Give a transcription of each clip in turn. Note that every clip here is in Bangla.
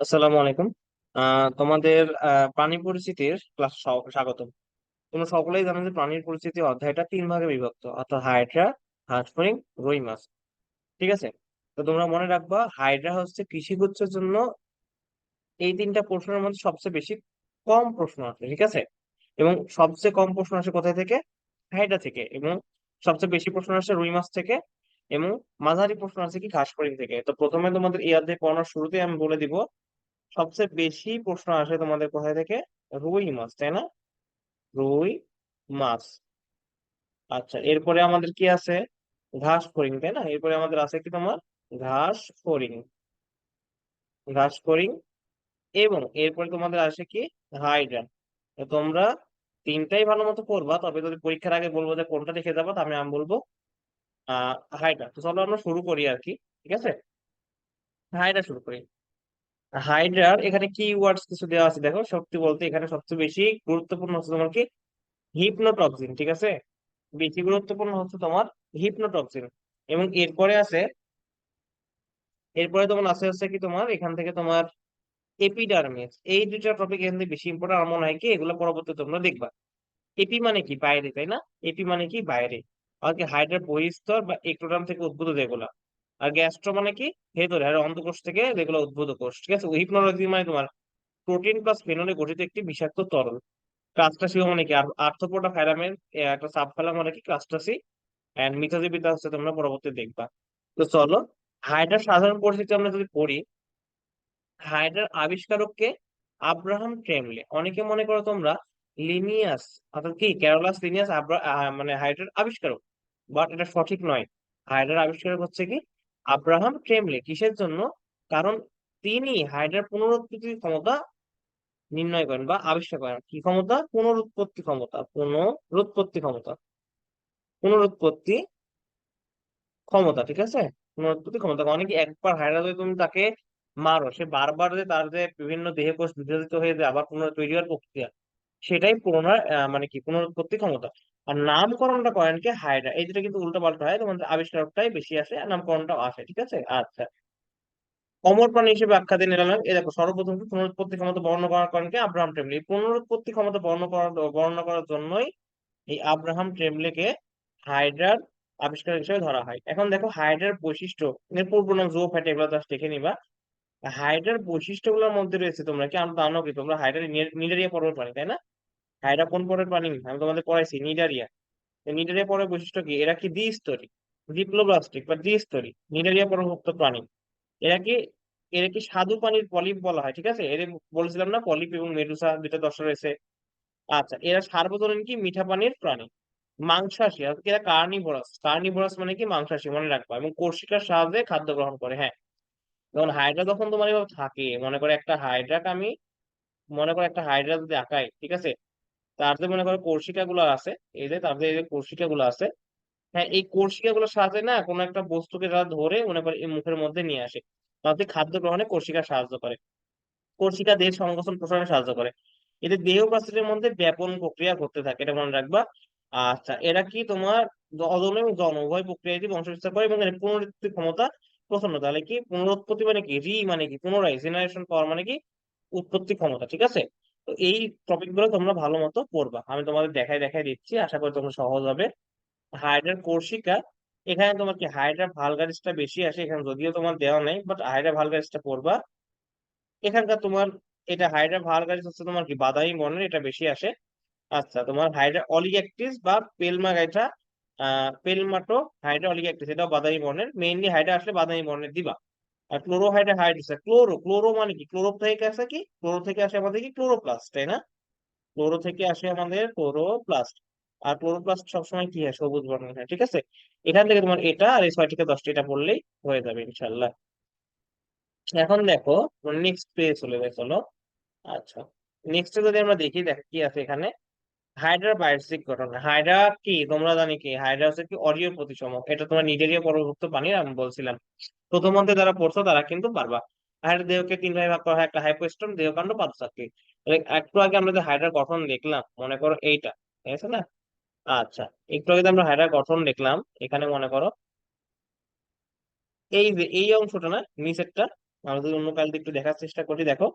আসসালামু আলাইকুম। তোমাদের প্রাণী পরিচিতির ক্লাস স্বাগতম। তোমরা সকলেই জানো যে প্রাণীর পরিচিতি অধ্যায়টা তিন ভাগে বিভক্ত, অর্থাৎ হাইড্রা, হাঁসফড়িং, রুই মাছ। ঠিক আছে? তো তোমরা মনে রাখবা, হাইড্রা হচ্ছে কৃষিগুচ্ছের জন্য এই তিনটা প্রশ্নের মধ্যে সবচেয়ে বেশি কম প্রশ্ন আসে, ঠিক আছে? এবং সবচেয়ে কম প্রশ্ন আসে কোথায় থেকে? হাইড্রা থেকে। এবং সবচেয়ে বেশি প্রশ্ন আসে রুই মাছ থেকে। এবং মাঝারি প্রশ্ন আছে কি ঘাসফড়িং থেকে। তো প্রথমে তোমাদের এই অধ্যায় পড়ানোর শুরুতে আমি বলে দিব সবচেয়ে বেশি প্রশ্ন আসে তোমাদের কোথায় থেকে? রুই মাছ, তাই না? রুই মাছ। আচ্ছা এরপরে আমাদের কি আছে? ঘাস ফড়িং, তাই না? এরপরে আমাদের আছে কি তোমার? ঘাস ফড়িং। ঘাস ফড়িং এবং এরপরে তোমাদের আসে কি? হাইড্রা। তোমরা তিনটাই ভালো মতো পড়বা, তবে যদি পরীক্ষার আগে বলব যে কোনটা লিখে যাব তাহলে আমি বলব, আহ, হাইড্রা। তো চলো আমরা শুরু করি আর কি, ঠিক আছে? হাইড্রা শুরু করি। হাইড্রার এখানে কি ওয়ার্ডস কিছু দেওয়া আছে, দেখো সত্যি বলতে এখানে সবচেয়ে বেশি গুরুত্বপূর্ণ হচ্ছে তোমার কি? হিপনোটক্সিন ঠিক আছে? বেশি গুরুত্বপূর্ণ হচ্ছে তোমার হিপনোটক্সিন এবং এরপরে আছে, এরপরে তোমার আছে হচ্ছে কি তোমার, এখান থেকে তোমার এপিডার্মিস এই দুইটা টপিক এখান থেকে বেশি ইম্পর্টেন্ট আমার মনে হয় কি, এগুলো পরবর্তী তোমরা দেখবা। এপি মানে কি? বাইরে, তাই না? এপি মানে কি? বাইরে। আর কি হাইড্রার বহিস্তর বা এক্টোডার্ম থেকে উদ্ভূত যেগুলা। আর গ্যাস্ট্রো মানে কি? ভেতরে, আর অন্তঃকোষ থেকে যেগুলো উদ্ভূত কোষ, ঠিক আছে? হিপনোলজি মানে তোমার প্রোটিন প্লাস ফেনলে গঠিত একটি বিষাক্ত তরল। ক্রাস্টাসিও মানে কি? আর আর্থ্রোপোডা ফাইলামের একটা সাব ফাইলাম মানে কি? ক্রাস্টাসি এন্ড মিথোজীবিতা হচ্ছে তোমরা পরবর্তী দেখবা। তো চলো হাইড্রার সাধারণ পরিস্থিতি আমরা যদি পড়ি হাইড্রার আবিষ্কারককে আব্রাহাম ট্রেমলে অনেকে মনে করো তোমরা লিনিয়াস, অর্থাৎ কি? ক্যারোলাস লিনিয়াস মানে হাইড্রার আবিষ্কারক, বাট এটা সঠিক নয়। হাইড্রার আবিষ্কারক হচ্ছে কি? আব্রাহাম ট্রেমলে কিসের জন্য? কারণ তিনি হাইড্রার পুনরুৎপত্তির ক্ষমতা নির্ণয় করেন বা আবিষ্কার করেন। কি ক্ষমতা? পুনরুৎপত্তি ক্ষমতা। পুনরুৎপত্তি ক্ষমতা। পুনরুৎপত্তি ক্ষমতা, ঠিক আছে? পুনরুৎপত্তি ক্ষমতা। অনেকে একবার হায়রা যদি তুমি তাকে মারো, সে বারবার যে তার যে বিভিন্ন দেহে কোষ বিভাজিত হয়ে যায় আবার পুনর তৈরি হওয়ার প্রক্রিয়া, সেটাই পুনরায় মানে কি? পুনরুৎপত্তি ক্ষমতা। আর নামকরণটা করেন কি? হায়রা এই দুটো কিন্তু উল্টো পাল্টা হয়, তোমাদের আবিষ্কারকটাই বেশি আসে আর নামকরণটাও আসে, ঠিক আছে? আচ্ছা। অমর প্রাণী হিসেবে আখ্যা দিয়ে নিলাম। এই দেখো, সর্বপ্রথম পুনরুৎপত্তি ক্ষমতা বর্ণনা করার কারণে কি? আব্রাহাম টেমলি পুনরুৎপত্তি ক্ষমতা বর্ণনা করার বর্ণনা করার জন্যই এই আব্রাহাম টেমলিকে হাইড্রার আবিষ্কার হিসেবে ধরা হয়। এখন দেখো হাইড্রার বৈশিষ্ট্য, এর পূর্ব নাম জো ফ্যাট এগুলো জাস্ট দেখে নিবা। হাইড্রার বৈশিষ্ট্যগুলোর মধ্যে রয়েছে তোমরা কি? আমরা জানো কি, তোমরা হাইড্রার নিডারিয়া পর্বের প্রাণী তাই না? হাইড্রা কোন পর্বের প্রাণী? আমি তোমাদের পড়াইছি নিডারিয়া। নিডারিয়া পরের বৈশিষ্ট্য কি? এরা কি দ্বিস্তরী? ডিপ্লোব্লাস্টিক বা দ্বিস্তরী, নিডারিয়া পর্বভুক্ত প্রাণী। এরা কি এরা কি স্বাদু পানির পলিপ বলা হয়, ঠিক আছে? এর বলেছিলাম না, পলিপ এবং মেডুসা দুটা দশা রয়েছে। আচ্ছা এরা সার্বজনীন কি মিঠা পানির প্রাণী? মাংসাশী এরা কার্নিভোরাস? কার্নিভোরাস মানে কি মাংসাশী, মনে রাখবা, এবং কোর্সিকার সাহায্যে খাদ্য গ্রহণ করে হ্যাঁ। যখন হাইড্রা যখন তোমার এভাবে থাকে, মনে করে একটা হাইড্রাকে আমি, মনে করে একটা হাইড্রা যদি আঁকাই, ঠিক আছে? তার যে মনে করো কোর্সিকা গুলো আছে। এই যে তার যে কোর্সিকা গুলো আছে। হ্যাঁ এই কোর্সিকা গুলোর সাহায্যে না কোনো একটা বস্তুকে তারা ধরে মনে করে এই মুখের মধ্যে নিয়ে আসে তাতে খাদ্য গ্রহণে কোর্সিকা সাহায্য করে। কোর্সিকা দেহ সংকোচন প্রসারণে সাহায্য করে। এদের দেহ প্রাচীরের মধ্যে ব্যাপন প্রক্রিয়া ঘটতে থাকে, এটা মনে রাখবা। আচ্ছা এরা কি তোমার অজন এবং জন উভয় প্রক্রিয়াটি বংশবিস্তার করে এবং এর পুনরুৎপত্তি ক্ষমতা প্রচণ্ড তাহলে কি পুনরুৎপত্তি মানে কি? রি মানে কি? পুনরায় জেনারেশন পাওয়ার মানে কি? উৎপত্তি ক্ষমতা, ঠিক আছে? তো এই টপিকগুলো তোমরা ভালো মতো পড়বা। আমি তোমাদের দেখাই দেখাই দিচ্ছি, আশা করি তোমরা সহজ হবে। হাইড্রার কোর্সিকা এখানে তোমার কি হাইড্রা ভালগারিসটা বেশি আসে? এখানে যদিও তোমার দেওয়া নেই বাট হাইড্রা ভালগারিসটা পড়বা। এখানকার তোমার, এটা হাইড্রা ভালগারিস হচ্ছে তোমার কি, বাদামি বর্ণের, এটা বেশি আসে। আচ্ছা তোমার হাইড্রা অলিগ্যাক্টিস বা পেলমাগাইটা পেলমাটো হাইড্রা অলিগ্যাক্টিস এটাও বাদামি বর্ণের। মেইনলি হাইড্রা আসলে বাদামি বর্ণের দিবা। আর ক্লোরোহাইড্রা হাইড্রোস ক্লোরো ক্লোরো মানে কি? ক্লোরো থেকে আসে কি? ক্লোরো থেকে আসে আমাদের কি? ক্লোরোপ্লাস্ট তাই না? ক্লোরো থেকে আসে আমাদের ক্লোরোপ্লাস্ট আর ক্লোরোপ্লাস্ট সবসময় কি হয়? সবুজ বর্ণের হয়, ঠিক আছে? এখান থেকে তোমার এটা আর এই ছয় থেকে দশটা, এটা পড়লেই হয়ে যাবে ইনশাল্লাহ এখন দেখো নেক্সট পেজ চলে চলো। আচ্ছা নেক্সট যদি আমরা দেখি, দেখ কি আছে এখানে? হাইড্রা বায়োসিক গঠন হাইড্রা কি? তোমরা জানি কি? হাইড্রা হচ্ছে কি অরিও প্রতিসম এটা তোমার নিজেরই পরবর্তী পানি আমি বলছিলাম। প্রথমত যারা পড়ছো, তারা কিন্তু পারবা। হাইড্রা দেহকে তিন ভাগে ভাগ করা হয়। একটা দেহকাণ্ড একটু আগে আমরা যে হাইড্রা গঠন দেখলাম, মনে করো এইটা, ঠিক আছে না? আচ্ছা একটু আগে আমরা হাইড্রা গঠন দেখলাম, এখানে মনে করো এই যে, এই অংশটা না, নিচেরটা, আমরা যদি অন্য কাল একটু দেখার চেষ্টা করি, দেখো।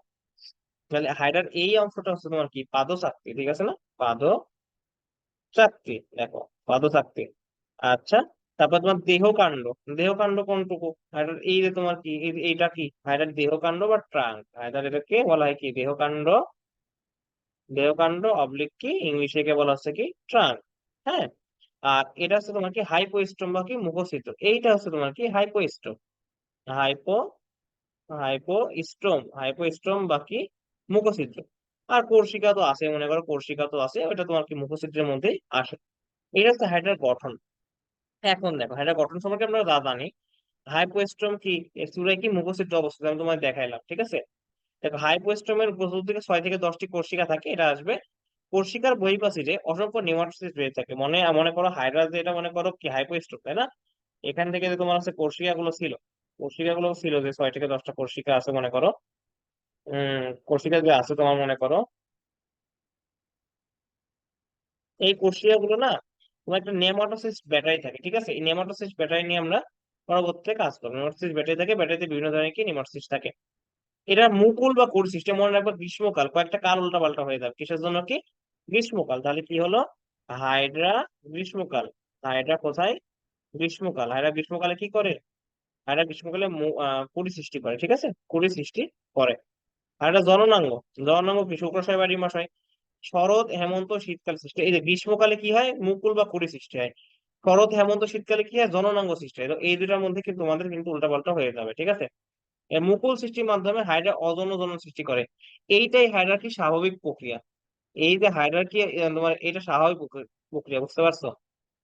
তাহলে হাইডার এই অংশটা হচ্ছে তোমার কি? পাদচাকতি ঠিক আছে না? পাদ চাকতি দেখো পাদচাকতি আচ্ছা তারপর তোমার দেহকাণ্ড। দেহকাণ্ড কোনটুকু? হাইডার এই যে তোমার কি এইটা কি? হাইডার দেহকাণ্ড বা ট্রাঙ্ক? হাইডার এটাকে বলা হয় কি? দেহকাণ্ড। দেহকাণ্ড অবলিক কি? ইংলিশে কে বলা হচ্ছে কি? ট্রাঙ্ক। হ্যাঁ? আর এটা হচ্ছে তোমার কি? হাইপোস্ট্রোম বা কি মুখছিদ্র এইটা হচ্ছে তোমার কি? হাইপোস্ট্রোম হাইপো হাইপোস্ট্রোম হাইপোস্ট্রোম বা কি? মুখছিদ্র আর কোর্সিকা তো আছে, মনে করো কোর্সিকা তো আছে ওটা তোমার কি মুখছিদ্রের মধ্যেই আসে। এটা হচ্ছে হাইডার গঠন। এখন দেখো হাইডার গঠন সম্পর্কে আমরা যা জানি, হাইপোস্ট্রোম কি চূড়ায় কি মুখছিদ্র অবস্থিত, আমি তোমায় দেখাইলাম, ঠিক আছে? দেখো, হাইপোস্ট্রোমের থেকে ছয় থেকে দশটি কোর্সিকা থাকে, এটা আসবে। কোর্সিকার বহিঃপ্রাচীরে অসংখ্য নিউমাটোসিস রয়ে থাকে। মনে মনে করো হাইড্রা এটা মনে করো কি হাইপোস্ট্রোম, তাই না? এখান থেকে যে তোমার আছে কোর্সিকা গুলো ছিল কোর্সিকা গুলো ছিল যে ছয় থেকে দশটা কোর্সিকা আছে মনে করো উম কোর্সিকা যে আছে তোমার মনে করো, এই কোর্সিকা গুলো না, তোমার একটা নেমাটোসিস ব্যাটারি থাকে, ঠিক আছে? এই নেমাটোসিস ব্যাটারি নিয়ে আমরা পরবর্তীতে কাজ করব। নেমাটোসিস ব্যাটারি থাকে ব্যাটারিতে বিভিন্ন ধরনের কি নেমাটোসিস থাকে। এটা মুকুল বা কোর সিস্টেম মনে রাখব গ্রীষ্মকাল, কয়েকটা কাল উল্টা পাল্টা হয়ে যাবে। কিসের জন্য কি? গ্রীষ্মকাল। তাহলে কি হলো? হাইড্রা গ্রীষ্মকাল। হাইড্রা কোথায়? গ্রীষ্মকাল। হাইড্রা গ্রীষ্মকালে কি করে? হাইড্রা গ্রীষ্মকালে কুড়ি সৃষ্টি করে, ঠিক আছে? কুড়ি সৃষ্টি করে। হাইড্রা জননাঙ্গ জননাঙ্গ কি? শুক্রাশয় বা ডিমাশয় শরৎ, হেমন্ত, শীতকাল সৃষ্টি এই যে গ্রীষ্মকালে কি হয়? মুকুল বা কুড়ি সৃষ্টি হয়। শরৎ, হেমন্ত, শীতকালে কি হয়? জননাঙ্গ সৃষ্টি হয়। এই দুটার মধ্যে কিন্তু তোমাদের কিন্তু উল্টাপাল্টা হয়ে যাবে, ঠিক আছে? মুকুল সৃষ্টির মাধ্যমে হাইড্রা অজন জনন সৃষ্টি করে। এইটাই হাইড্রার্কি স্বাভাবিক প্রক্রিয়া। এই যে হাইড্রার্কি তোমার এটা স্বাভাবিক প্রক্রিয়া, বুঝতে পারছ?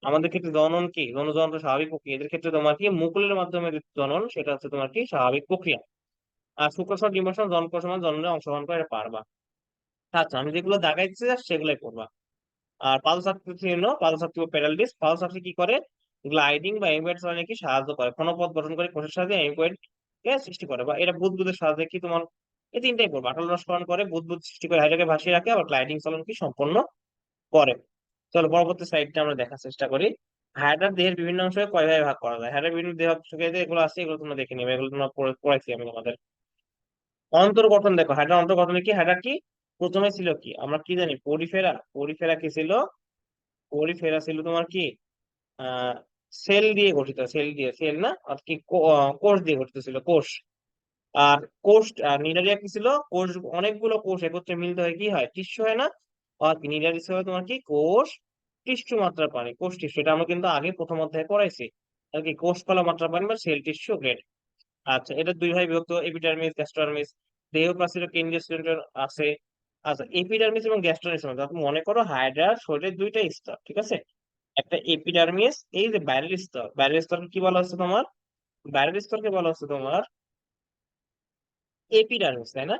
আমাদের ক্ষেত্রে জনন কি? জনজন তো স্বাভাবিক প্রক্রিয়া। এদের ক্ষেত্রে তোমার কি? মুকুলের মাধ্যমে জনন, সেটা হচ্ছে তোমার কি? স্বাভাবিক প্রক্রিয়া। আর শুক্রসর ডিম্বাশয় জনকোষ সমান জননে অংশগ্রহণ করে পারবা। আচ্ছা আমি যেগুলো দাগাইতে চাই, সেগুলোই করবা। আর পাদচাকতি চিহ্ন প্যারালিস পাদচাকতি কি করে? গ্লাইডিং বা এমব্রয়েড চালানে কি সাহায্য করে। ক্ষণপথ গঠন করে কোষের সাহায্যে এমব্রয়েড কে সৃষ্টি করে? বা এটা বুদবুদের সাহায্যে কি তোমার, এই তিনটাই করবে। আটল রসকরণ করে, বুদবুদ সৃষ্টি করে, হাইড্রাকে ভাসিয়ে রাখে, আবার গ্লাইডিং চালন কি সম্পন্ন করে। চলো, পরবর্তী স্লাইডটা আমরা দেখার চেষ্টা করি। হাইড্রার দেহের বিভিন্ন অংশকে কয় ভাগে করা যায়? হাইড্রার বিভিন্ন দেহ এগুলো আছে এগুলো তোমরা দেখে নিবে, এগুলো তোমরা পড়ে- পড়াইছি আমি তোমাদের। অন্তর্গঠন দেখো হাইড্রার অন্তর্গঠনে কি? হাইড্রা কি? প্রথমে ছিল কি? আমরা কি জানি? পরিফেরা। পরিফেরা কি ছিল? পরিফেরা ছিল তোমার কি? সেল দিয়ে গঠিত, সেল দিয়ে, সেল না? আর কি কোষ দিয়ে গঠিত ছিল, কোষ। আর কোষ নিডারিয়া কি ছিল? কোষ, অনেকগুলো কোষ একত্রে মিলিত হয়ে কি হয়? টিস্যু হয় না? আর কি নিডারিয়া হবে তোমার কি? কোষ টিস্যু মাত্রা পানি কোষ টিস্যু। এটা আমরা কিন্তু আগে প্রথম অধ্যায়ে পড়াইছি। আর কি, কোষ কলা মাত্রা পানি বা সেল টিস্যু, গ্রেড। আচ্ছা এটা দুই ভাগে বিভক্ত এপিডার্মিস গ্যাস্ট্রার্মিস দেহ প্রাচীর কেন্দ্রীয় সিলিন্ডার আছে। আচ্ছা এপিডার্মিস এবং গ্যাস্ট্রার্মিস মনে করো হাইড্রার শরীরের দুইটা স্তর, ঠিক আছে? একটা এপিডার্মিস এই যে বাইরের স্তর বাইরের স্তরকে কি বলা হচ্ছে তোমার? বাইরের স্তরকে বলা হচ্ছে তোমার এপিডার্মিস তাই না?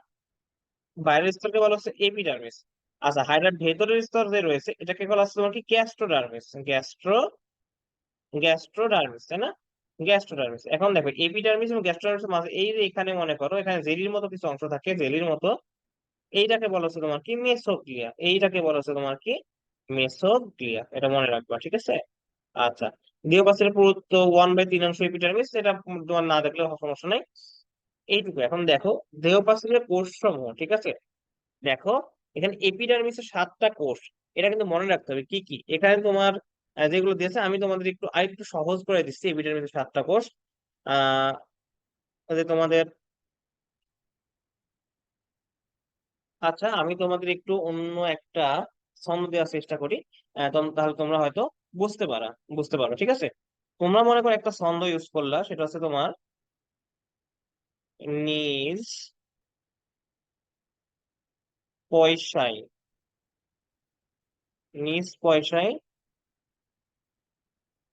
বাইরের স্তরকে বলা হচ্ছে এপিডার্মিস আচ্ছা হাইড্রার ভেতরের স্তর যে রয়েছে, এটাকে বলা হচ্ছে তোমার কি? গ্যাস্ট্রোডার্মিস গ্যাস্ট্রো গ্যাস্ট্রোডার্মিস তাই না? গ্যাস্ট্রোডার্মিস। এখন দেখো এপিডার্মিস এবং গ্যাস্ট্রোডার্মিস মাঝে এই যে এখানে মনে করো, এখানে জেলির মতো কিছু অংশ থাকে, জেলির মতো, এইটাকে বলা হচ্ছে তোমার কি? মেসোগ্লিয়া। এইটাকে বলা হচ্ছে তোমার কি? মেসোগ্লিয়া। এটা মনে রাখবা, ঠিক আছে? আচ্ছা দেহপাশের পুরুত্ব ওয়ান বাই তিন অংশ এপিডার্মিস এটা তোমার না দেখলেও সমস্যা নাই। এইটুকু, এখন দেখো দেহপাশের কোষ সমূহ ঠিক আছে? দেখো, এখানে এপিডার্মিসের সাতটা কোষ, এটা কিন্তু মনে রাখতে হবে, কি কি? এখানে তোমার যেগুলো দিয়েছে, আমি তোমাদের একটু, আরেকটু সহজ করে দিচ্ছি এপিডার্মিসের সাতটা কোর্স। আহ তোমাদের আচ্ছা আমি তোমাদের একটু অন্য একটা ছন্দ দেওয়ার চেষ্টা করি। তাহলে তোমরা হয়তো বুঝতে পারা, বুঝতে পারো, ঠিক আছে? তোমরা মনে করো একটা ছন্দ ইউজ করলা, সেটা হচ্ছে তোমার নিজ পয়সায় নিজ পয়সায়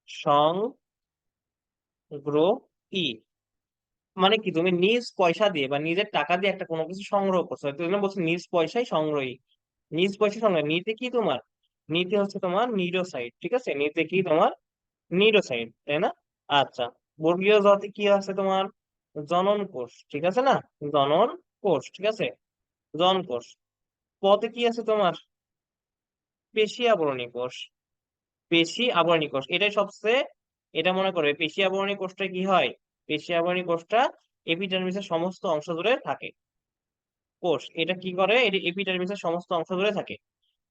সংগ্রহী মানে কি, তুমি নিজ পয়সা দিয়ে বা নিজের টাকা দিয়ে একটা কোনো কিছু সংগ্রহ করছ। তো এজন্য বলছো নিজ পয়সায় সংগ্রহী। নিজ পয়সা সংগ্রহ, নিতে কি তোমার? নিতে হচ্ছে তোমার নিডোসাইড ঠিক আছে? নিতে কি তোমার? নিডোসাইড তাই না? আচ্ছা বর্গীয় জাতি কি আছে তোমার? জনন কোষ, ঠিক আছে না? জনন কোষ, ঠিক আছে? জন কোষ। পথে কি আছে তোমার? পেশি আবরণী কোষ। পেশি আবরণী কোষ। এটাই সবচেয়ে, এটা মনে করবে, পেশি আবরণী কোষটা কি হয়? পেশি আবরণী কোষটা এপিডার্মিসের সমস্ত অংশ জুড়ে থাকে। কোষ, এটা কি করে? এটি এপিডার্মিসের সমস্ত অংশ জুড়ে থাকে।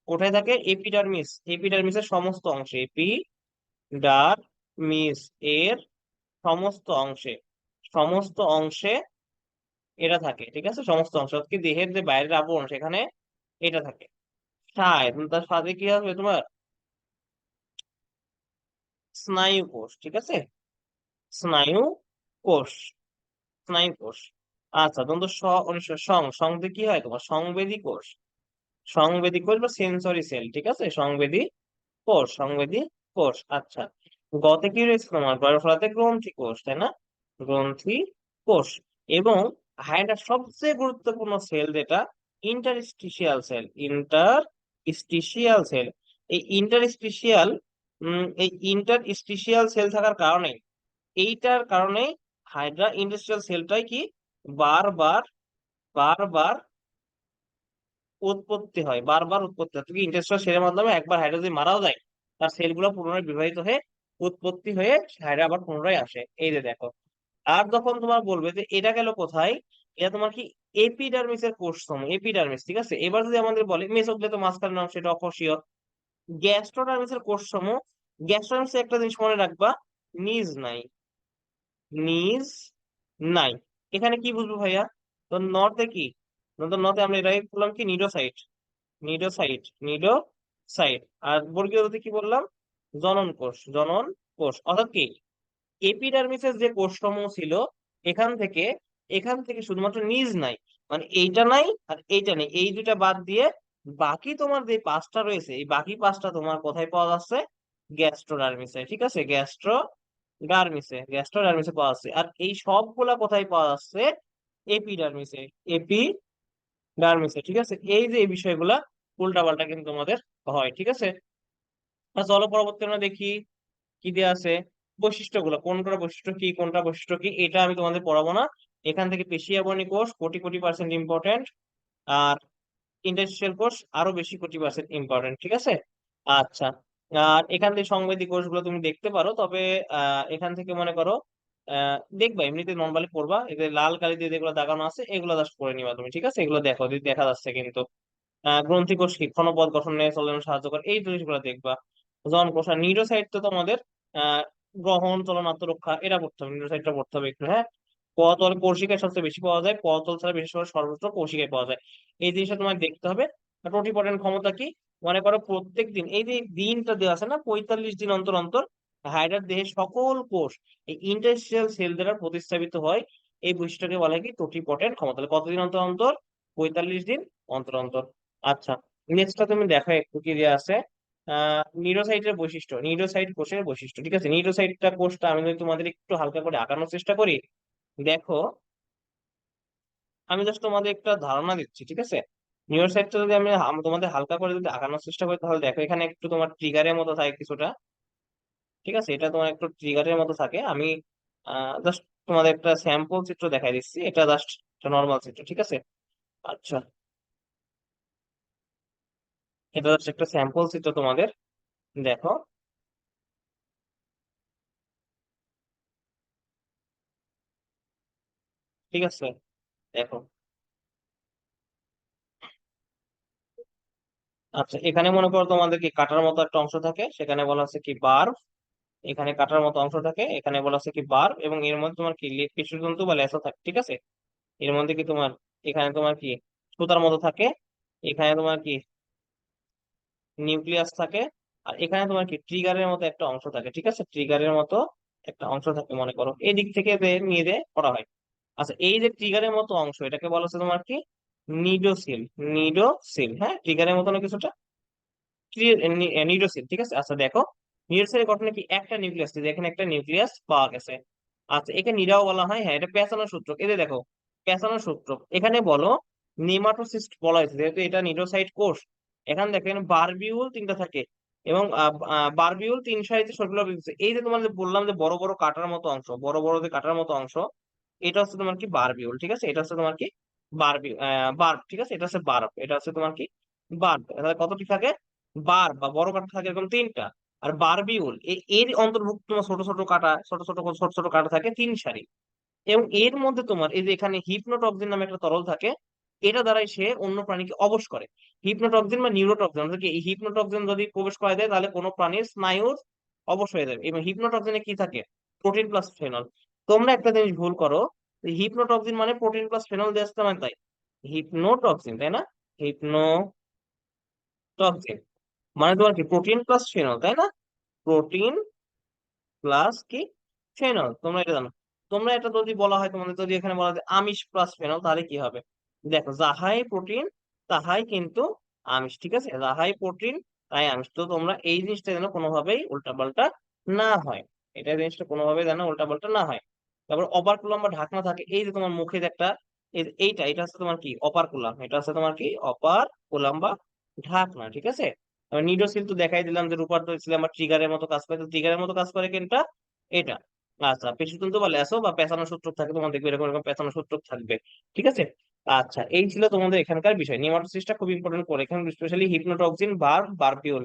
কোথায় থাকে? এপিডার্মিস এপিডার্মিসের সমস্ত অংশে, এপি ডার মিস এর সমস্ত অংশে সমস্ত অংশে এটা থাকে, ঠিক আছে? সমস্ত অংশ কি দেহের যে বাইরের আবরণ সেখানে এটা থাকে। সায়, তার সাথে কি হবে তোমার? স্নায়ু কোষ, ঠিক আছে? স্নায়ু কোষ স্নায়ু কোষ। আচ্ছা দ্বন্দ্ব স সং সং কি হয়? তোমার সংবেদী কোষ। সংবেদী কোষ বা সেন্সরি সেল, ঠিক আছে? সংবেদী কোষ সংবেদী কোষ আচ্ছা। গতে কি রয়েছে তোমার? গর্ভফলাতে গ্রন্থি কোষ, তাই না? গ্রন্থি কোষ। এবং হাইড্রা, সবচেয়ে গুরুত্বপূর্ণ সেল যেটা? Interstitial cell interstitial cell. এই ইন্টারস্টিশিয়াল এই ইন্টারস্টিশিয়াল সেল থাকার কারণে, এইটার কারণে হাইড্রা ইন্ডাস্ট্রিয়াল সেলটাই কি বারবার বারবার উৎপত্তি হয়, বারবার উৎপত্তি হয়। ইন্টারস্ট্রিয়াল সেলের মাধ্যমে একবার হাইড্রা যদি মারাও যায়, তার সেলগুলো পুনরায় বিভাজিত হয়ে উৎপত্তি হয়ে হাইড্রা আবার পুনরায় আসে। এই যে দেখো, আর যখন তোমার বলবে যে এটা গেল কোথায়? এটা তোমার কি এপিডার্মিসের কোষসমূহ এপিডার্মিস ঠিক আছে? এবার যদি আমাদের বলে মেসোপ্লেটো মাঝখানের অংশ এটা অকোষীয় গ্যাস্ট্রোডার্মিসের কোষসমূহ গ্যাস্ট্রোডার্মিসের একটা জিনিস মনে রাখবা, নিজ নাই। নিজ নাই। এখানে কি বুঝব ভাইয়া? তো নর্থে কি? তো নর্থে আমরা এটাই বললাম কি? নিডোসাইট নিডোসাইট নিডোসাইট আর বর্গীয়তে কি বললাম? জনন কোষ জনন কোষ। অর্থাৎ কি? এপিডার্মিসের যে কোষসমূহ ছিল, এখান থেকে এখান থেকে শুধুমাত্র নিজ নাই। মানে এইটা নাই আর এইটা নেই। এই দুটা বাদ দিয়ে বাকি তোমার যে পাঁচটা রয়েছে, এই বাকি পাঁচটা তোমার কোথায় পাওয়া যাচ্ছে? গ্যাস্ট্রোডার্মিসে ঠিক আছে? গ্যাস্ট্রো ডার্মিসে গ্যাস্ট্রোডার্মিসে পাওয়া যাচ্ছে। আর এই সবগুলা কোথায় পাওয়া যাচ্ছে? এপিডার্মিসে এপি ডার্মিসে ঠিক আছে? এই যে এই বিষয়গুলা উল্টাপাল্টা কিন্তু তোমাদের হয়, ঠিক আছে? চলো পরবর্তী আমরা দেখি কি দেওয়া আছে। বৈশিষ্ট্যগুলো কোনটা বৈশিষ্ট্য কি কোনটা বৈশিষ্ট্য কি, এটা আমি তোমাদের পড়াবো না। এখান থেকে পেশিয়া বর্ণী কোষ, কোটি কোটি পার্সেন্ট ইম্পর্টেন্ট আর ইন্ডাস্ট্রিয়াল কোর্স আরও বেশি কোটি পার্সেন্ট ইম্পর্টেন্ট ঠিক আছে? আচ্ছা আর এখান থেকে সংবেদী কোষগুলো তুমি দেখতে পারো, তবে এখান থেকে মনে করো দেখবা, এমনিতে নর্মালি পড়বা, এদের লাল কালি দিয়ে যেগুলো দাগানো আছে, এগুলো জাস্ট পড়ে নিবা তুমি, ঠিক আছে? এগুলো দেখো যদি দেখা যাচ্ছে কিন্তু। গ্রন্থি কোষ কি? ক্ষণপদ গঠনে চলনে সাহায্য করে, এই জিনিসগুলো দেখবা। জন কোষ নিউরোসাইট তো তোমাদের গ্রহণ, চলন, আত্মরক্ষা, এটা পড়তে হবে, নিউরোসাইটটা পড়তে হবে একটু হ্যাঁ? কতল কৌশিকায় সবচেয়ে বেশি পাওয়া যায় কতল ছাড়া বিশেষ করে সর্বত্র কৌশিকায় পাওয়া যায়। এই জিনিসটা তোমার দেখতে হবে। টোটিপটেন্ট ক্ষমতা কি? মনে করো প্রত্যেক দিন, এই যে দিনটা দেওয়া আছে না, পঁয়তাল্লিশ দিন অন্তর অন্তর হাইডার দেহের সকল কোষ, এই ইন্টারস্ট্রিয়াল সেল দ্বারা প্রতিস্থাপিত হয়। এই বৈশিষ্ট্যকে বলা কি? টোটিপটেন্ট ক্ষমতা। কতদিন অন্তর অন্তর? পঁয়তাল্লিশ দিন অন্তর অন্তর। আচ্ছা নেক্সটটা তুমি দেখো একটু কি দেওয়া আছে। নিউরোসাইটের বৈশিষ্ট্য, নিউরোসাইট কোষের বৈশিষ্ট্য, ঠিক আছে? নিউরোসাইটটা কোষটা আমি যদি তোমাদের একটু হালকা করে আঁকানোর চেষ্টা করি দেখো, আমি জাস্ট তোমাদের একটা ধারণা দিচ্ছি, ঠিক আছে? নিউরোসাইটটা যদি আমি তোমাদের হালকা করে যদি আঁকানোর চেষ্টা করি, তাহলে দেখো, এখানে একটু তোমার ট্রিগারের মতো থাকে কিছুটা। ঠিক আছে? এটা তোমার একটু ট্রিগারের মতো থাকে। আমি জাস্ট তোমাদের একটা স্যাম্পল চিত্র দেখাই দিচ্ছি। এটা জাস্ট নর্মাল চিত্র, ঠিক আছে? আচ্ছা। এটা জাস্ট একটা স্যাম্পল চিত্র তোমাদের। দেখো। ঠিক আছে, দেখো। আচ্ছা এখানে মনে করো তোমাদের কি কাটার মতো একটা অংশ থাকে, সেখানে বলা আছে কি বার। এখানে কাটার মতো অংশ থাকে, এখানে বলা আছে কি বার, এবং এর মধ্যে তোমার কি পেশিতন্তু বা লেসা থাকে, ঠিক আছে? এর মধ্যে কি তোমার, এখানে তোমার কি সুতার মতো থাকে, এখানে তোমার কি নিউক্লিয়াস থাকে, আর এখানে তোমার কি ট্রিগারের মতো একটা অংশ থাকে, ঠিক আছে? ট্রিগারের মতো একটা অংশ থাকে মনে করো। এই দিক থেকে নিয়ে করা হয়। আচ্ছা এই যে ট্রিগারের মতো অংশ, এটাকে বলা হচ্ছে তোমার কি? নিডোসিল নিডোসিল হ্যাঁ? ট্রিগারের মতো না কিছুটা? নিডোসিল, ঠিক আছে? আচ্ছা দেখো নিডোসিলের গঠনে কি একটা নিউক্লিয়াস এখানে একটা নিউক্লিয়াস পাওয়া গেছে। আচ্ছা একে নিডাও বলা হয় হ্যাঁ এটা পেঁচানোর সূত্র। এদের দেখো পেঁচানোর সূত্র। এখানে বলো, নেমাটোসিস্ট বলা হয়েছে, যেহেতু এটা নিডোসাইট কোষ, এখানে দেখেন বারবিউল তিনটা থাকে এবং বারবিউল তিন সাইজে সরকুলার এই যে তোমাদের বললাম যে বড় বড় কাটার মতো অংশ, বড় বড় যে কাটার মতো অংশ এটা হচ্ছে তোমার কি বারবিউল ঠিক আছে? এটা হচ্ছে তোমার কি বারবি বার্ব ঠিক আছে? এটা হচ্ছে বার্ব এটা হচ্ছে তোমার কি বার্ব তাহলে কতটি থাকে? বার বা বড় কাটা থাকে এরকম তিনটা। আর বারবিউল এর অন্তর্ভুক্ত তোমার ছোট ছোট কাটা ছোট ছোট ছোট ছোট কাটা থাকে তিন সারি। এবং এর মধ্যে তোমার, এই যে এখানে হিপনোটক্সিন নামে একটা তরল থাকে, এটা দ্বারাই সে অন্য প্রাণীকে অবশ করে। হিপনোটক্সিন বা নিউরোটক্সিন এই হিপনোটক্সিন যদি প্রবেশ করা দেয়, তাহলে কোনো প্রাণীর স্নায়ুর অবশ হয়ে যাবে। এবং হিপনোটক্সিনে কি থাকে? প্রোটিন প্লাস ফেনল তোমরা একটা জিনিস ভুল করো হিপনোটক্সিন মানে প্রোটিন প্লাস ফেনল আসতে মানে তাই? হিপনোটক্সিন তাই না? হিপনোটক্সিন মানে তোমার কি? প্রোটিন প্লাস ফেনল তাই না? প্রোটিন প্লাস কি? ফেনল তোমরা এটা জানো। তোমরা এটা যদি বলা হয়, তোমাদের যদি এখানে বলা হয় আমিষ প্লাস ফেনল তাহলে কি হবে? দেখো, যাহাই প্রোটিন তাহাই কিন্তু আমিষ, ঠিক আছে? যাহাই প্রোটিন তাই আমিষ। তো তোমরা এই জিনিসটা যেন কোনোভাবেই উল্টাপাল্টা না হয়। এটা জিনিসটা কোনোভাবেই যেন উল্টাপাল্টা না হয়। তারপর অপার অপারকুলাম বা ঢাকনা থাকে, এই যে তোমার মুখের একটা এইটা, এটা হচ্ছে তোমার কি? অপার অপারকুলাম এটা হচ্ছে তোমার কি? অপারকুলাম বা ঢাকনা, ঠিক আছে? নিডোসিল তো দেখাই দিলাম যে রূপার ছিল আমার ট্রিগারের মতো কাজ করে, তো ট্রিগারের মতো কাজ করে কোনটা এটা। আচ্ছা পেশিতন্তু বা ল্যাসো বা পেঁচানো সূত্র থাকে, তোমার দেখবে এরকম এরকম পেঁচানো সূত্র থাকবে, ঠিক আছে? আচ্ছা এই ছিল তোমাদের এখানকার বিষয়। নিউমাটোসিসটা খুব ইম্পর্টেন্ট করে, এখানে স্পেশালি হিপনোটক্সিন বার বারবিউল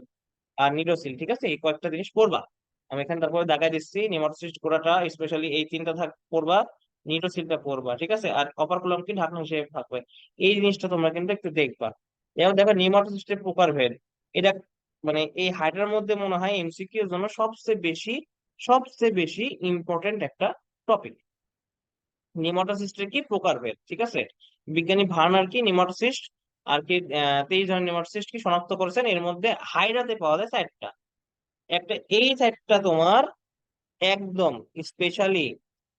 আর নিডোসিল ঠিক আছে? এই কয়েকটা জিনিস পড়বা আমি এখানে তারপরে দাগাই দিচ্ছি নিউমাটোসিস্ট গোড়াটা স্পেশালি এই তিনটা থাক পড়বা নিডোসিলটা করবা ঠিক আছে? আর অপারকুলাম কি? ঢাকনা হিসেবে থাকবে। এই জিনিসটা তোমরা কিন্তু একটু দেখবা। যেমন দেখো নিউমাটোসিস্টের প্রকারভেদ। এটা মানে এই হাইড্রার মধ্যে মনে হয় এমসিকিউ এর জন্য সবচেয়ে বেশি সবচেয়ে বেশি ইম্পর্টেন্ট একটা টপিক নিউমাটোসিস্টের কি প্রকারভেদ, ঠিক আছে? বিজ্ঞানী ভার্নার কি নিউমাটোসিস্ট আর কি তেইশ ধরনের নিউমাটোসিস্ট কি শনাক্ত করেছেন? এর মধ্যে হাইড্রাতে পাওয়া যায় চারটা একটা, এই চারটা তোমার একদম স্পেশালি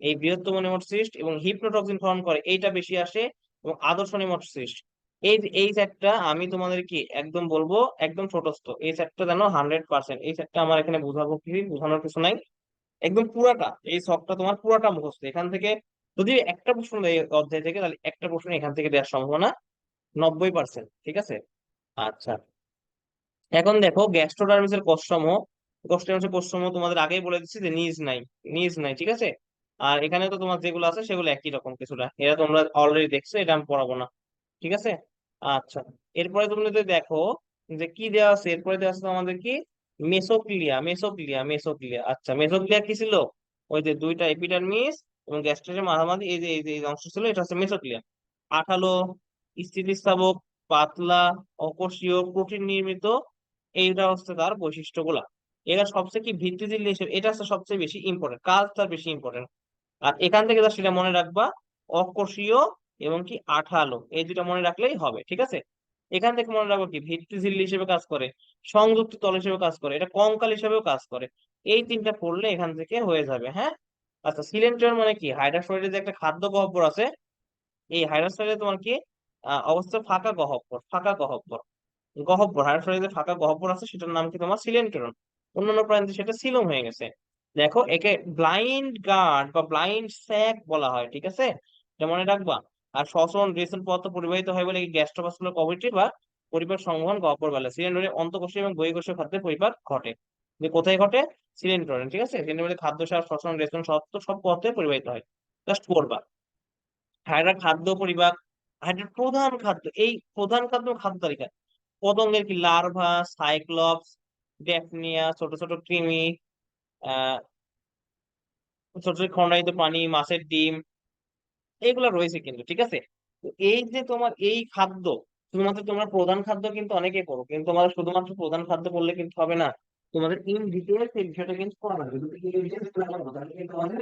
এই বৃহত্তম নেমটোসিস্ট এবং হিপনোটক্সিন ক্ষরণ করে, এইটা বেশি আসে এবং আদর্শ নেমটোসিস্ট এই এই সেটটা আমি তোমাদের কি একদম বলব, একদম ছোটস্থ। এই সেটটা জানো হান্ড্রেড পার্সেন্ট এই সেটটা আমার এখানে বোঝাবো কি, বোঝানোর কিছু নাই। একদম পুরাটা, এই শখটা তোমার পুরাটা মুখস্থ। এখান থেকে যদি একটা প্রশ্ন দেয় অধ্যায় থেকে, তাহলে একটা প্রশ্ন এখান থেকে দেওয়ার সম্ভাবনা নব্বই পার্সেন্ট ঠিক আছে? আচ্ছা। এখন দেখো, গ্যাস্ট্রোডার্মিসের কোষসমূহ গ্যাস্ট্রোডার্মিসের কোষসমূহ তোমাদের আগেই বলে দিচ্ছি যে নিজ নাই নিজ নাই, ঠিক আছে? আর এখানে তো তোমার যেগুলো আছে সেগুলো একই রকম কিছুটা, এটা তোমরা অলরেডি দেখছ, এটা আমি পড়াবো না, ঠিক আছে? আচ্ছা এরপরে তুমি যদি দেখো যে কি দেওয়া আছে, এরপরে দেওয়া আছে আমাদের কি? মেসোক্লিয়া মেসোক্লিয়া মেসোক্লিয়া আচ্ছা মেসোক্লিয়া কি ছিল? ওই যে দুইটা এপিডার্মিস এবং গ্যাস্ট্রাসের মাঝামাঝি এই যে এই যে অংশ ছিল, এটা হচ্ছে মেসোক্লিয়া। আঠালো স্থিতিস্থাপক পাতলা, অকোষীয়, প্রোটিন নির্মিত এইটা হচ্ছে তার বৈশিষ্ট্যগুলা। এটা সবচেয়ে কি ভিত্তিশীল হিসেবে এটা হচ্ছে সবচেয়ে বেশি ইম্পর্টেন্ট কাজ তার বেশি ইম্পর্টেন্ট আর এখান থেকে যা সেটা মনে রাখবা অকোষীয় এবং কি আঠালো, এই দুটা মনে রাখলেই হবে, ঠিক আছে? এখান থেকে মনে রাখব কি ভিত্তিশীল হিসেবে কাজ করে, সংযুক্ত তল হিসেবে কাজ করে, এটা কঙ্কাল হিসেবেও কাজ করে, এই তিনটা পড়লে এখান থেকে হয়ে যাবে হ্যাঁ? আচ্ছা সিলেন্ট্রিয়ন মানে কি? হাইড্রা শরীরে যে একটা খাদ্য গহ্বর আছে, এই হাইড্রা শরীরে তোমার কি অবস্থা ফাঁকা গহ্বর ফাঁকা গহ্বর গহ্বর হাইড্রা ফাঁকা গহ্বর আছে, সেটার নাম কি তোমার? সিলেন্ট্রিয়ন অন্যান্য প্রাণীতে সেটা সিলোম হয়ে গেছে। দেখো, একে ব্লাইন্ড গার্ড বা ব্লাইন্ড স্যাক বলা হয়, ঠিক আছে? মনে রাখবা। আর শ্বসন রেশন পথ পরিবাহিত হয় বলে গ্যাস্ট্রোভাস্কুলার কভিটি বা পরিপাক সংবহন গহ্বর বলে, সিলিন্ডারে অন্তঃকোষীয় এবং বহিঃকোষীয় খাদ্যের পরিপাক ঘটে। যে কোথায় ঘটে? সিলিন্ডারে ঠিক আছে? সিলিন্ডারে খাদ্য সার শ্বসন রেশন সত্য সব পথে পরিবাহিত হয়। জাস্ট পড়বা হাইড্রা খাদ্য পরিপাক হাইড্রার প্রধান খাদ্য, এই প্রধান খাদ্য খাদ্য তালিকা। পতঙ্গের কি? লার্ভা, সাইক্লপস ড্যাফনিয়া ছোট ছোট কৃমি ছোট ছোট খন্ডায়িত প্রাণী মাছের ডিম, এগুলো রয়েছে কিন্তু, ঠিক আছে? তো এই যে তোমার এই খাদ্য, শুধুমাত্র তোমরা প্রধান খাদ্য কিন্তু অনেকে করো, কিন্তু তোমাদের শুধুমাত্র প্রধান খাদ্য করলে কিন্তু হবে না। তোমাদের ইন ডিটেলস এই বিষয়টা কিন্তু করা লাগবে আমাদের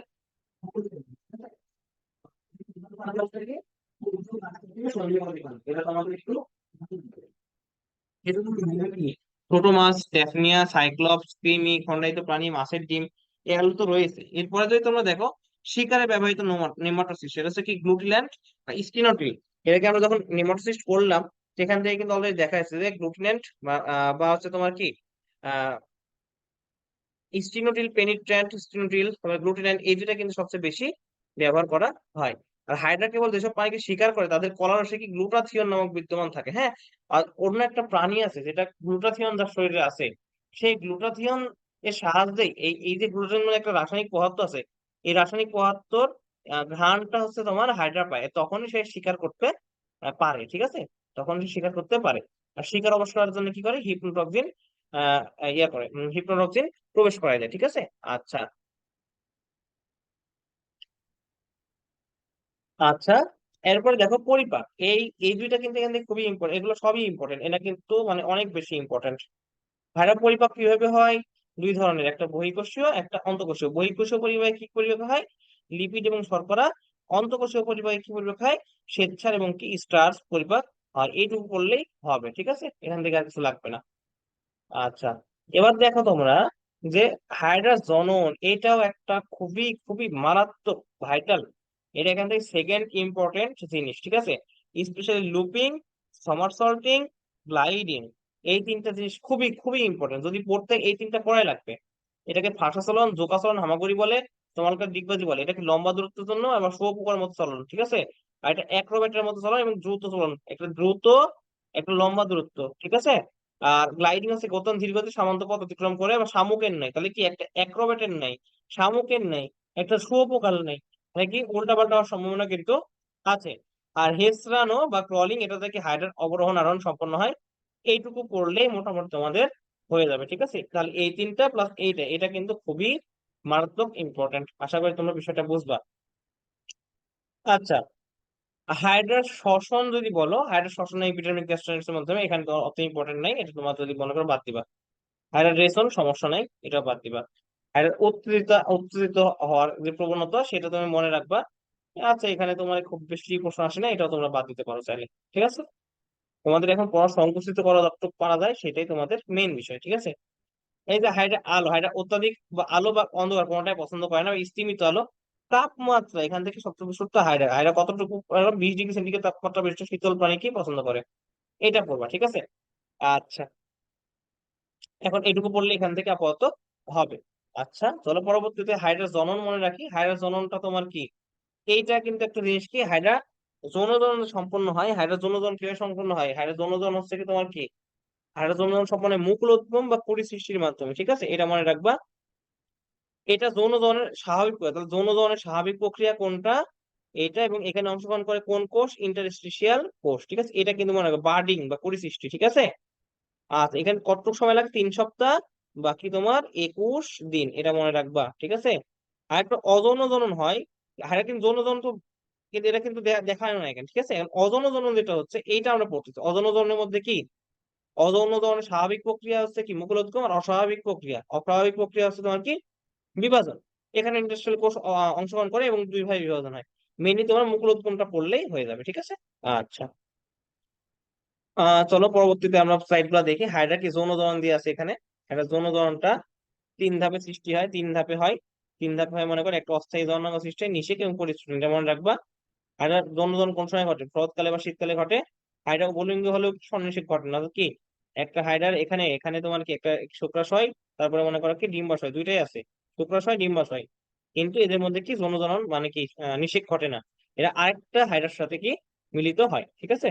এটা তোমাদের একটু ছোট মাছ ট্যাফনিয়া সাইক্লপস কৃমি খন্ডায়িত প্রাণী, মাছের ডিম এগুলো তো রয়েছে। এরপরে যদি তোমরা দেখো, শিকারে ব্যবহৃত নেমাটোসিস্ট সেটা হচ্ছে কি গ্লুটিল্যান্ড বা স্টিনোটিল এটাকে আমরা যখন নেমাটোসিস্ট করলাম, সেখান থেকে কিন্তু অলরেডি দেখা যাচ্ছে যে গ্লুটিল্যান্ড বা হচ্ছে তোমার কি স্টিনোটিল পেনিট্র্যান্ট স্টিনোটিল গ্লুটিল্যান্ড এই দুটা কিন্তু সবচেয়ে বেশি ব্যবহার করা হয়। আর হাইড্রা কেবল যেসব প্রাণীকে শিকার করে, তাদের কলারসে কি গ্লুটাথিয়ন নামক বিদ্যমান থাকে? হ্যাঁ আর অন্য একটা প্রাণী আছে যেটা গ্লুটাথিয়ন যার শরীরে আছে, সেই গ্লুটাথিয়ন এর সাহায্যে এই এই যে গ্লুটাথিয়ন মানে একটা রাসায়নিক পদার্থ আছে, এই রাসায়নিক পদার্থর ঘ্রাণটা হচ্ছে তোমার হাইড্রা পায়, তখনই সে শিকার করতে পারে, ঠিক আছে? তখন সে শিকার করতে পারে। আর শিকার অবশ্য করার জন্য কি করে? হিপনোটক্সিন ইয়া করে হিপনোটক্সিন প্রবেশ করা যায় ঠিক আছে? আচ্ছা আচ্ছা এরপরে দেখো পরিপাক। এই এই দুইটা কিন্তু এখান থেকে খুবই ইম্পর্টেন্ট এগুলো সবই ইম্পর্টেন্ট এটা কিন্তু মানে অনেক বেশি ইম্পর্টেন্ট ভাইরাল পরিপাক কীভাবে হয়? দুই ধরনের, একটা বহিঃকোষীয়, একটা অন্তঃকোষীয়। বহিঃকোষীয় পরিবাহী কি পরিপাক হয়? লিপিড এবং শর্করা। অন্তঃকোষীয় পরিবাহী কি পরিপাক হয়? শ্বেতসার এবং কি? স্টার্চ পরিপাক। আর এইটুকু করলেই হবে, ঠিক আছে? এখান থেকে আর কিছু লাগবে না। আচ্ছা এবার দেখো তোমরা যে হাইড্রাস জনন এটাও একটা খুবই খুবই মারাত্মক ভাইটাল এটা এখান থেকে সেকেন্ড ইম্পর্টেন্ট জিনিস, ঠিক আছে? স্পেশালি লুপিং সমারসল্টিং গ্লাইডিং এই তিনটা জিনিস খুবই খুবই ইম্পর্টেন্ট যদি পড়তে এই তিনটা পড়াই লাগবে, এটাকে ফাঁসা চলন জোকা চলন হামাগুড়ি বলে তোমালকার ডিগবাজি বলে, এটাকে লম্বা দূরত্বের জন্য আবার শোপোকার মতো চলন, ঠিক আছে? আর এটা অ্যাক্রোব্যাটের মতো চলন এবং দ্রুত চলন, একটা দ্রুত, একটা লম্বা দূরত্ব, ঠিক আছে? আর গ্লাইডিং হচ্ছে গতন ধীরগতি সামন্ত পথ অতিক্রম করে, আবার শামুকের নাই, তাহলে কি একটা অ্যাক্রোব্যাটের নাই, শামুকের নাই, একটা শুয়োপোকার নাই তাহলে কি উল্টা পাল্টা হওয়ার সম্ভাবনা কিন্তু আছে। আর হেসরানো বা ক্রলিং এটা থেকে হাইড্রার অবরোহণ আরোহণ সম্পন্ন হয়। এইটুকু করলেই মোটামুটি তোমাদের হয়ে যাবে, ঠিক আছে? তাহলে এই তিনটা প্লাস এইটা, এটা কিন্তু খুবই মারাত্মক ইম্পর্টেন্ট আশা করি তোমরা বিষয়টা বুঝবা। আচ্ছা হাইড্রার শ্বসন যদি বলো হাইড্রার শ্বসন এপিডার্মিক গ্যাস্ট্রাইটিসের মাধ্যমে এখানে অত ইম্পর্টেন্ট নাই, এটা তোমার যদি মনে করো বাদ দিবা। হাইড্রার রেশন সমস্যা নাই এটা বাদ দিবা। হাইড্রার উত্তেজিত হওয়ার যে প্রবণতা সেটা তুমি মনে রাখবা। আচ্ছা এখানে তোমার খুব বেশি প্রশ্ন আসে না, এটাও তোমরা বাদ দিতে পারো চাইলে, ঠিক আছে? তোমাদের এখন পড়া সংকুচিত করা যতটুকু পারা যায় সেটাই তোমাদের মেইন বিষয়, ঠিক আছে? এই যে হাইড্রা, আলো, হাইড্রা অত্যাধিক বা আলো বা অন্ধকার কোনটাই পছন্দ করে না স্তিমিত আলো। তাপমাত্রা, এখান থেকে সবচেয়ে সত্য হাইড্রা। হাইড্রা কতটুকু বিশ ডিগ্রি সেন্টিগ্রেড তাপমাত্রা বিশিষ্ট শীতল পানি কি পছন্দ করে? এটা পড়বা, ঠিক আছে? আচ্ছা। এখন এটুকু পড়লে এখান থেকে আপাতত হবে। আচ্ছা চলো পরবর্তীতে হাইড্রা জনন মনে রাখি। হাইড্রা জননটা তোমার কি? এইটা কিন্তু একটা জিনিস কি? হাইড্রা যৌনজন সম্পন্ন হয়। হাইড্রা যৌনজন কীভাবে সম্পন্ন হয়? হাইড্রা যৌনজন হচ্ছে কি তোমার কি? হাইড্রা যৌনজন সম্পন্ন মুকুলোদ্গম বা কুড়ি সৃষ্টির মাধ্যমে, ঠিক আছে? এটা মনে রাখবা। এটা যৌন দহনের স্বাভাবিক তাহলে যৌন দহনের স্বাভাবিক প্রক্রিয়া কোনটা? এটা এবং এখানে অংশগ্রহণ করে কোন কোষ? ইন্টারস্টিশিয়াল কোষ, ঠিক আছে? এটা কিন্তু মনে রাখবে। বার্ডিং বা কুড়ি সৃষ্টি ঠিক আছে? আচ্ছা এখানে কতটুকু সময় লাগে? তিন সপ্তাহ। বাকি তোমার একুশ দিন, এটা মনে রাখবা, ঠিক আছে? আর একটা অযৌন জনন হয়, আর কিন্তু যৌন জনন তো কিন্তু এটা কিন্তু দেখায় না এখানে, ঠিক আছে? অযৌন জনন যেটা হচ্ছে, এইটা আমরা পড়তেছি। অযৌন জননের মধ্যে কি? অযৌন জননের স্বাভাবিক প্রক্রিয়া হচ্ছে কি? মুকুলোদ্গম আর অস্বাভাবিক প্রক্রিয়া। অস্বাভাবিক প্রক্রিয়া হচ্ছে তোমার কি? বিভাজন। এখানে ইন্ডাস্ট্রিয়াল কোষ অংশগ্রহণ করে এবং দুই ভাবে বিভাজন হয়। মেনলি তোমার মুকুলোদ্গমটা পড়লেই হয়ে যাবে, ঠিক আছে? আচ্ছা। আহ চলো পরবর্তীতে আমরা স্লাইডগুলা দেখি। হাইড্রা কি? যৌন দহন দিয়ে আছে এখানে। একটা দহনটা তিন ধাপে সৃষ্টি হয়, তিন ধাপে হয়। তিন ধাপে হয় মনে করো একটা অস্থায়ী যৌনাঙ্গ সৃষ্টি হয়, নিষেক এবং পরিশ্রম এটা মনে রাখবা হাইড্রা যৌন দহন কোন সময় ঘটে? শরৎকালে বা শীতকালে ঘটে। হাইড্রা উপলিঙ্গ হলেও সন্নিষেক ঘটে না। কি? একটা হাইড্রার এখানে এখানে তোমার কি? একটা শুক্রাশয় তারপরে মনে করো কি? ডিম্বাশয় দুইটাই আছে। শুক্রাশয় ডিম্বাশয় কিন্তু এদের মধ্যে কি? দহন মানে কি? নিষেক ঘটে না। এরা আরেকটা হাইড্রার সাথে কি? মিলিত হয়। ঠিক আছে?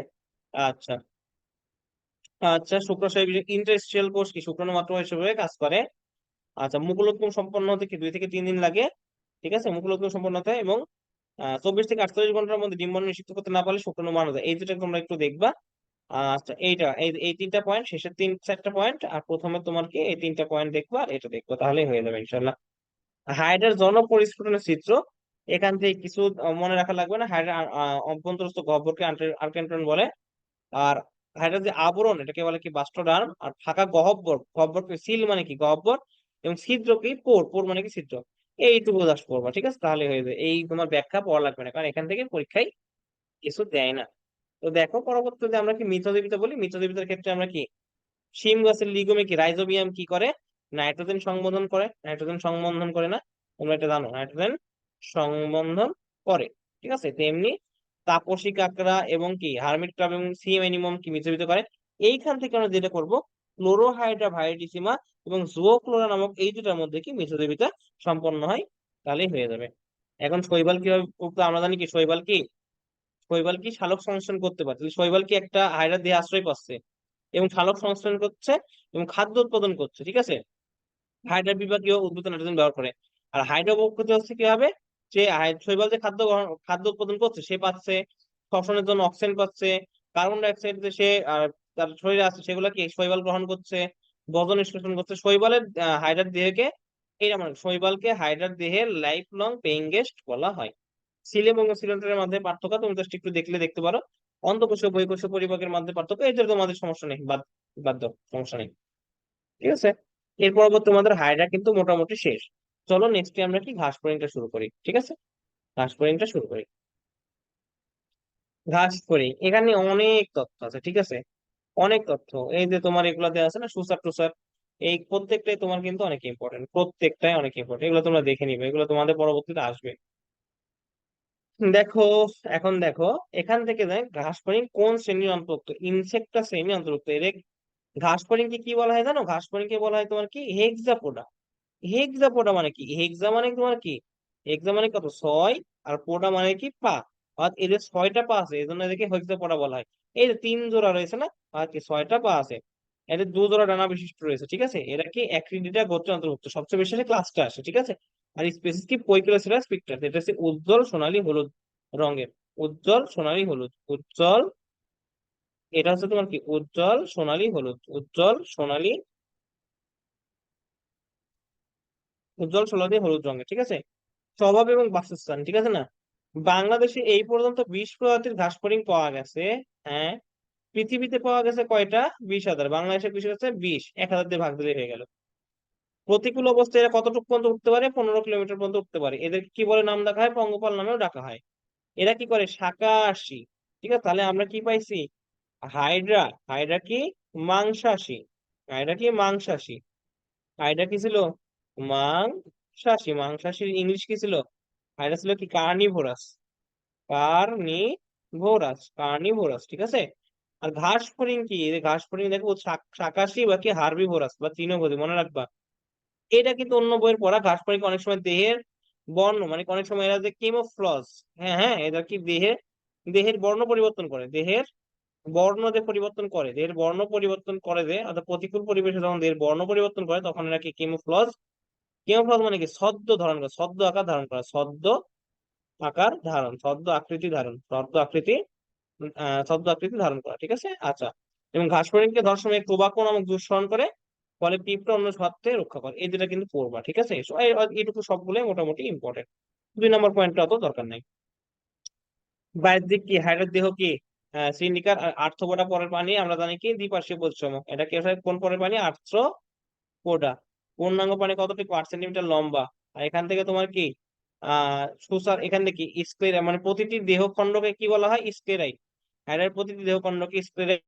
আচ্ছা। আচ্ছা শুক্র শুক্রাশয় ইন্টারস্ট্রিয়াল কোষ কি? শুক্রাণু মাত্র হিসেবে কাজ করে। আচ্ছা মুকুলোদ্গম সম্পন্ন হতে কি দুই থেকে তিন দিন লাগে? ঠিক আছে, মুকুলোদ্গম সম্পন্ন হতে এবং চব্বিশ থেকে আটচল্লিশ ঘণ্টার মধ্যে ডিম্বাণু নিষিক্ত করতে না পারলে শুক্রাণু মারা যায় এই দুটো তোমরা একটু দেখবা। আচ্ছা এইটা, এই তিনটা পয়েন্ট শেষের তিন, চারটা পয়েন্ট আর প্রথমে তোমার কি? এই তিনটা পয়েন্ট দেখবা আর এটা দেখবা, তাহলেই হয়ে যাবে ইনশাল্লাহ হাইড্রার জনপরিস্ফুটনের চিত্র, এখান থেকে কিছু মনে রাখা লাগবে না। হাইড্রা অভ্যন্তরস্থ গহ্বরকে আর্কেন্টন বলে। আর হাইড্রার যে আবরণ, এটাকে বলে কি বাস্টোডার্ম আর ফাঁকা গহ্বর গহ্বরকে সিল মানে কি গহ্বর এবং ছিদ্র কি? পোর পোর মানে কি ছিদ্র। এইটুকু জাস্ট করবা, ঠিক আছে? তাহলে হয়ে যাবে। এই তোমার ব্যাখ্যা পড়া লাগবে না, কারণ এখান থেকে পরীক্ষায় কিছু দেয় না। তো দেখো, পরবর্তীতে আমরা কি মিথদেবিতা বলি? মিথদেবিতার ক্ষেত্রে আমরা কি? শিম গাছের লিগমে কি রাইজোবিয়াম কি করে? নাইট্রোজেন সংবন্ধন করে। নাইট্রোজেন সংবন্ধন করে না? তোমরা এটা জানো, নাইট্রোজেন সংবন্ধন করে, ঠিক আছে? তেমনি তাপসী কাকড়া এবং কি? হার্মিট ক্রাব এবং সিএম অ্যানিমম কি মিশ্রিত করে? এইখান থেকে আমরা যেটা করব ক্লোরোহাইড্রা ভাইটিসিমা এবং জুওক্লোরা নামক এই দুটার মধ্যে কি মিথদেবিতা সম্পন্ন হয়? তাহলেই হয়ে যাবে। এখন শৈবাল কীভাবে আমরা জানি কি, শৈবাল কি? শৈবাল কি শালক সংশ্লেষণ করতে পারে। তাহলে শৈবাল কি একটা হাইড্রা দিয়ে আশ্রয় পাচ্ছে এবং শালক সংশ্লেষণ করছে এবং খাদ্য উৎপাদন করছে, ঠিক আছে? হাইড্রা বিভাগীয় উদ্ভিদ নাইট্রোজেন ব্যবহার করে। আর হাইড্রা প্রকৃতি হচ্ছে কীভাবে? যে শৈবাল যে খাদ্য খাদ্য উৎপাদন করছে, সে পাচ্ছে, শ্বসনের জন্য অক্সিজেন পাচ্ছে কার্বন ডাইঅক্সাইড যে সে তার শরীরে আছে, সেগুলো কি শৈবাল গ্রহণ করছে বজন নিষ্কাশন করছে, শৈবালের হাইড্রার দেহকে এইটা মানে শৈবালকে হাইড্রার দেহের লাইফ লং পেইং গেস্ট বলা হয়। সিল এবং সিলিন্ডারের মধ্যে পার্থক্য, তুমি জাস্ট একটু দেখলে দেখতে পারো। অন্তঃকোষীয় বহিঃকোষীয় পরিপাকের মধ্যে পার্থক্য এদের তোমাদের সমস্যা নেই, বাদ বাদ সমস্যা নেই। ঠিক আছে? এর পরবর্তী তোমাদের হাইড্রা কিন্তু মোটামুটি শেষ। চলো নেক্সট আমরা কি ঘাস ফড়িংটা শুরু করি, ঠিক আছে? ঘাস ফড়িংটা শুরু করি। ঘাস ফড়িং এখানে অনেক তথ্য আছে, ঠিক আছে? অনেক তথ্য। এই যে তোমার এগুলা দেওয়া আছে না, সুসার টুসার, এই প্রত্যেকটাই তোমার কিন্তু অনেক ইম্পর্টেন্ট প্রত্যেকটাই অনেক ইম্পর্টেন্ট এগুলো তোমরা দেখে নিবে, এগুলো তোমাদের পরবর্তীতে আসবে। দেখো, এখন দেখো, এখান থেকে দেখ, ঘাস ফড়িং কোন শ্রেণির অন্তর্ভুক্ত? ইনসেক্টা শ্রেণি অন্তর্ভুক্ত। এর ঘাস ফড়িংকে কি বলা হয় জানো? ঘাস ফড়িংকে বলা হয় তোমার কি? হেক্সাপোডা হেক্সাপোডা মানে কি? হেক্সা মানে তোমার কি? হেক্সা মানে কত? ছয়। আর পোটা মানে কি? পা অর্থাৎ এদের ছয়টা পা আছে এই জন্য এদেরকে হেক্সাপোডা বলা হয়। এই যে তিন জোড়া রয়েছে না আর কি ছয়টা পা আছে, এদের দু জোড়া ডানা বিশিষ্ট রয়েছে, ঠিক আছে? এরা কি অ্যাক্রিডিটা গোত্রের অন্তর্ভুক্ত, সবচেয়ে বেশি ক্লাসটা আসে, ঠিক আছে? আর স্পেসিস কি পৈকিলোসিরাস পিকটাস এটা হচ্ছে উজ্জ্বল, সোনালী, হলুদ রঙের। উজ্জ্বল, সোনালী, হলুদ। উজ্জ্বল, এটা হচ্ছে তোমার কি? উজ্জ্বল, সোনালী, হলুদ। উজ্জ্বল, সোনালী উজ্জ্বল সোনালী হলুদ রঙের, ঠিক আছে? স্বভাব এবং বাসস্থান, ঠিক আছে না? বাংলাদেশে এই পর্যন্ত বিশ প্রজাতির ঘাস ফড়িং পাওয়া গেছে হ্যাঁ? পৃথিবীতে পাওয়া গেছে কয়টা? বিশ হাজার। বাংলাদেশে কৃষি হচ্ছে বিশ। এক হাজার দিয়ে ভাগ দিলে হয়ে গেল। প্রতিকূল অবস্থায় এরা কতটুকু পর্যন্ত উঠতে পারে? পনেরো কিলোমিটার পর্যন্ত উঠতে পারে। এদের কি বলে নাম ডাকা হয়? পঙ্গপাল নামেও ডাকা হয়। এরা কি করে? শাকাশি ঠিক আছে? তাহলে আমরা কি পাইছি? হাইড্রা। হাইড্রা কি? মাংসাশী। হাইড্রা কি? মাংসাশী। হাইড্রা কি ছিল? মাংসাশী মাংসাশীর ইংলিশ কি ছিল? হাইড্রা ছিল কি? কার্নিভোরাস। কার্নিভোরাস কার্নিভোরাস, ঠিক আছে? আর ঘাস ফড়িং কি ঘাস ফড়িং দেখো, শাক- শাকাশী বা কি? হার্বিভোরাস বা তৃণভোজী, মনে রাখবা। এটা কিন্তু অন্য বইয়ের পড়া। ঘাস ফড়িং অনেক সময় দেহের বর্ণ মানে অনেক সময় এরা যে কেমোফ্লজ হ্যাঁ হ্যাঁ এরা কি দেহের দেহের বর্ণ পরিবর্তন করে। দেহের বর্ণ যে পরিবর্তন করে, দেহের বর্ণ পরিবর্তন করে যে, অর্থাৎ প্রতিকূল পরিবেশে যখন দেহের বর্ণ পরিবর্তন করে, তখন এরা কি? কেমোফ্লজ কেমোফ্লজ মানে কি? ছদ্ম ধারণ করে ছদ্ম আকার ধারণ করা ছদ্ম আকার ধারণ ছদ্ম আকৃতি ধারণ ছদ্ম আকৃতি ছদ্ম আকৃতি ধারণ করা, ঠিক আছে? আচ্ছা। এবং ঘাস ফড়িংকে ধর্ষণে টোবাকো নামক দূষণ করে, ফলে পিঁপড়া অন্য স্বার্থে রক্ষা করে। এই দুটা কিন্তু পড়বা, ঠিক আছে? এইটুকু সবগুলোই মোটামুটি ইম্পর্টেন্ট দুই নম্বর পয়েন্টটা অত দরকার নাই। বাইরের দিক কি? হাইড্রেট দেহ কি? আহ সিন্ডিকার আর্থ্রোপোডা পরের পানি, আমরা জানি কি? দ্বিপার্শ্বীয় পরিশ্রম। এটা কি কোন পরের পানি? আর্থ্রোপোডা। পূর্ণাঙ্গ প্রাণী কতটুকু আট সেন্টিমিটার লম্বা? আর এখান থেকে তোমার কি? আহ সুসার, এখান থেকে স্ক্লেরা মানে প্রতিটি দেহখণ্ডকে কি বলা হয়? স্ক্লেরাই হ্যাঁ প্রতিটি দেহখণ্ডকে স্ক্লেরাই